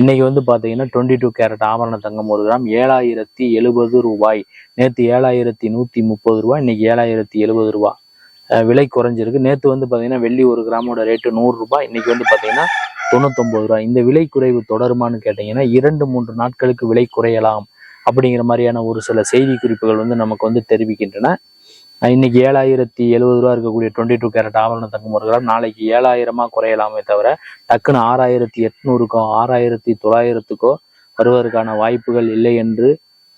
இன்னைக்கு வந்து பார்த்தீங்கன்னா டுவெண்ட்டி டூ கேரட் ஆபரண தங்கம் ஒரு கிராம் ஏழாயிரத்தி எழுபது ரூபாய். நேற்று ஏழாயிரத்தி நூற்றி முப்பது ரூபாய் இன்னைக்கு ஏழாயிரத்தி எழுபது ரூபாய் விலை குறைஞ்சிருக்கு. நேற்று வந்து பார்த்தீங்கன்னா வெள்ளி ஒரு கிராமோட ரேட்டு நூறுரூபா இன்னைக்கு வந்து பார்த்தீங்கன்னா தொண்ணூத்தொம்பது ரூபாய். இந்த விலை குறைவு தொடருமான்னு கேட்டீங்கன்னா இரண்டு மூன்று நாட்களுக்கு விலை குறையலாம் அப்படிங்கிற மாதிரியான ஒரு சில செய்தி குறிப்புகள் வந்து நமக்கு வந்து தெரிவிக்கின்றன. இன்னைக்கு ஏழாயிரத்தி எழுபது ரூபா இருக்கக்கூடிய டுவெண்ட்டி டூ கேரட் ஆபரண தங்கம் ஒரு கிராம். நாளைக்கு ஏழாயிரமா குறையலாமே தவிர டக்குன்னு ஆறாயிரத்தி எட்நூறுக்கோ ஆறாயிரத்தி தொள்ளாயிரத்துக்கோ வருவதற்கான வாய்ப்புகள் இல்லை என்று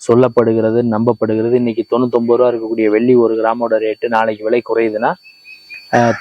சொல்லப்படுகிறது நம்பப்படுகிறது. இன்னைக்கு தொண்ணூத்தொன்பது ரூபா இருக்கக்கூடிய வெள்ளி ஒரு கிராமோட ரேட்டு நாளைக்கு விலை குறையுதுன்னா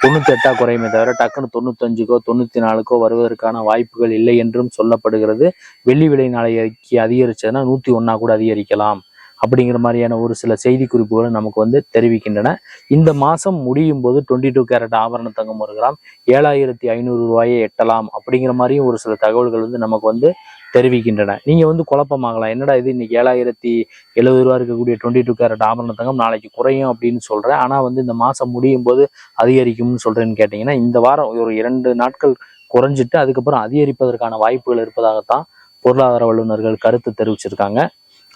தொண்ணூத்தி எட்டா குறையுமே தவிர டக்குன்னு தொண்ணூத்தஞ்சுக்கோ தொண்ணூத்தி நாலுக்கோ வருவதற்கான வாய்ப்புகள் இல்லை என்றும் சொல்லப்படுகிறது. வெள்ளி விலை நாளைக்கு அதிகரிச்சதுன்னா நூத்தி ஒன்னா கூட அதிகரிக்கலாம். அப்படிங்கிற மாதிரியான ஒரு சில செய்தி குறிப்புகளும் நமக்கு வந்து தெரிவிக்கின்றன. இந்த மாதம் முடியும் போது டுவெண்ட்டி டூ கேரட் ஆபரண தங்கம் ஒரு கிராம் ஏழாயிரத்தி ஐநூறு ரூபாயை எட்டலாம் அப்படிங்கிற மாதிரியும் ஒரு சில தகவல்கள் வந்து நமக்கு வந்து தெரிவிக்கின்றன. நீங்க வந்து குழப்பமாகலாம். என்னடா இது இன்னைக்கு ஏழாயிரத்தி எழுபது ரூபா இருக்கக்கூடிய டுவெண்ட்டி டூ கேரட் ஆபரண தங்கம் நாளைக்கு குறையும் அப்படின்னு சொல்றேன். ஆனால் வந்து இந்த மாதம் முடியும் போது அதிகரிக்கும்னு சொல்றேன்னு கேட்டீங்கன்னா இந்த வாரம் ஒரு இரண்டு நாட்கள் குறைஞ்சிட்டு அதுக்கப்புறம் அதிகரிப்பதற்கான வாய்ப்புகள் இருப்பதாகத்தான் பொருளாதார வல்லுநர்கள் கருத்து தெரிவிச்சிருக்காங்க.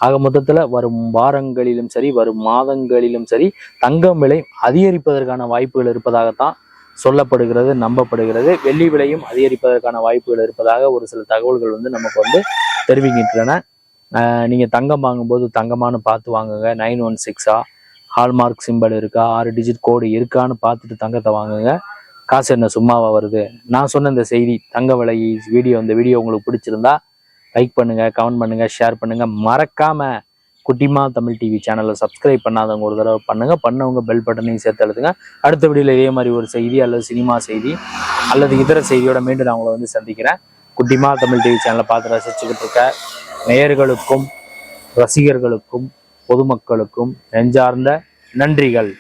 ஆக மொத்தத்தில் வரும் வாரங்களிலும் சரி வரும் மாதங்களிலும் சரி தங்கம் விலை அதிகரிப்பதற்கான வாய்ப்புகள் இருப்பதாகத்தான் சொல்லப்படுகிறது நம்பப்படுகிறது. வெள்ளி விலையும் அதிகரிப்பதற்கான வாய்ப்புகள் இருப்பதாக ஒரு சில தகவல்கள் வந்து நமக்கு வந்து தெரிவிக்கின்றன. நீங்கள் தங்கம் வாங்கும்போது தங்கமானு பார்த்து வாங்குங்க. நைன் ஒன் சிக்ஸா ஹால்மார்க் சிம்பல் இருக்கா ஆறு டிஜிட் கோடு இருக்கான்னு பார்த்துட்டு தங்கத்தை வாங்குங்க. காசு என்ன சும்மாவா வருது? நான் சொன்ன இந்த செய்தி தங்க விலை வீடியோ இந்த வீடியோ உங்களுக்கு பிடிச்சிருந்தா லைக் பண்ணுங்கள் கமெண்ட் பண்ணுங்கள் ஷேர் பண்ணுங்கள் மறக்காமல் குட்டிமா தமிழ் டிவி சேனலை சப்ஸ்கிரைப் பண்ணாதவங்க ஒரு தடவை பண்ணுங்க. பண்ணவங்க பெல் பட்டனையும் சேர்த்து எழுதுங்க அடுத்த வீடியோவில் இதே மாதிரி ஒரு செய்தி அல்லது சினிமா செய்தி அல்லது இதர செய்தியோட மீண்டும் நான் உங்களை வந்து சந்திக்கிறேன். குட்டிமா தமிழ் டிவி சேனலை பார்த்து ரசிச்சுக்கிட்டு இருக்க நேயர்களுக்கும் ரசிகர்களுக்கும் பொதுமக்களுக்கும் நெஞ்சார்ந்த நன்றிகள்.